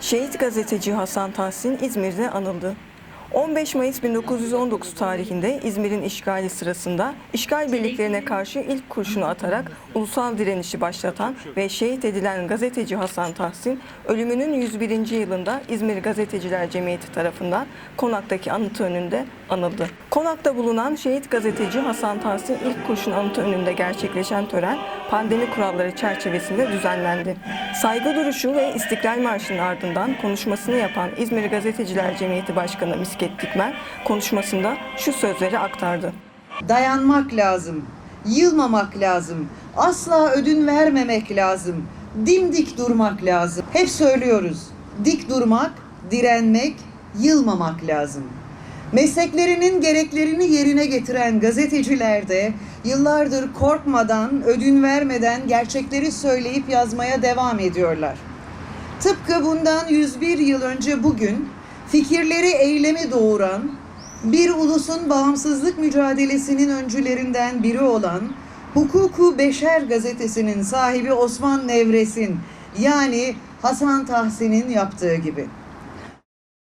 Şehit gazeteci Hasan Tahsin İzmir'de anıldı. 15 Mayıs 1919 tarihinde İzmir'in işgali sırasında işgal birliklerine karşı ilk kurşunu atarak ulusal direnişi başlatan ve şehit edilen gazeteci Hasan Tahsin ölümünün 101. yılında İzmir Gazeteciler Cemiyeti tarafından Konak'taki anıtı önünde anıldı. Konak'ta bulunan şehit gazeteci Hasan Tahsin ilk kurşun anıtı önünde gerçekleşen tören pandemi kuralları çerçevesinde düzenlendi. Saygı duruşu ve İstiklal Marşı'nın ardından konuşmasını yapan İzmir Gazeteciler Cemiyeti Başkanı Misket Dikmen konuşmasında şu sözleri aktardı. Dayanmak lazım, yılmamak lazım, asla ödün vermemek lazım, dimdik durmak lazım. Hep söylüyoruz, dik durmak, direnmek, yılmamak lazım. Mesleklerinin gereklerini yerine getiren gazeteciler de yıllardır korkmadan, ödün vermeden gerçekleri söyleyip yazmaya devam ediyorlar. Tıpkı bundan 101 yıl önce bugün fikirleri eylemi doğuran, bir ulusun bağımsızlık mücadelesinin öncülerinden biri olan Hukuku Beşer gazetesinin sahibi Osman Nevres'in yani Hasan Tahsin'in yaptığı gibi.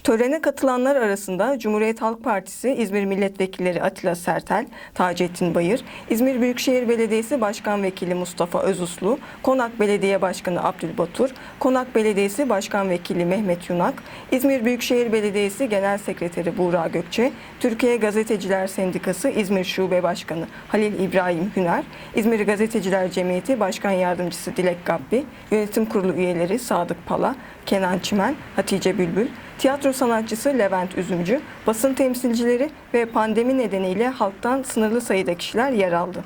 Törene katılanlar arasında Cumhuriyet Halk Partisi İzmir Milletvekilleri Atilla Sertel, Taceddin Bayır, İzmir Büyükşehir Belediyesi Başkan Vekili Mustafa Özuslu, Konak Belediye Başkanı Abdülbatur, Konak Belediyesi Başkan Vekili Mehmet Yunak, İzmir Büyükşehir Belediyesi Genel Sekreteri Buğra Gökçe, Türkiye Gazeteciler Sendikası İzmir Şube Başkanı Halil İbrahim Hüner, İzmir Gazeteciler Cemiyeti Başkan Yardımcısı Dilek Gabbi, Yönetim Kurulu üyeleri Sadık Pala, Kenan Çimen, Hatice Bülbül, tiyatro sanatçısı Levent Üzümcü, basın temsilcileri ve pandemi nedeniyle halktan sınırlı sayıda kişiler yer aldı.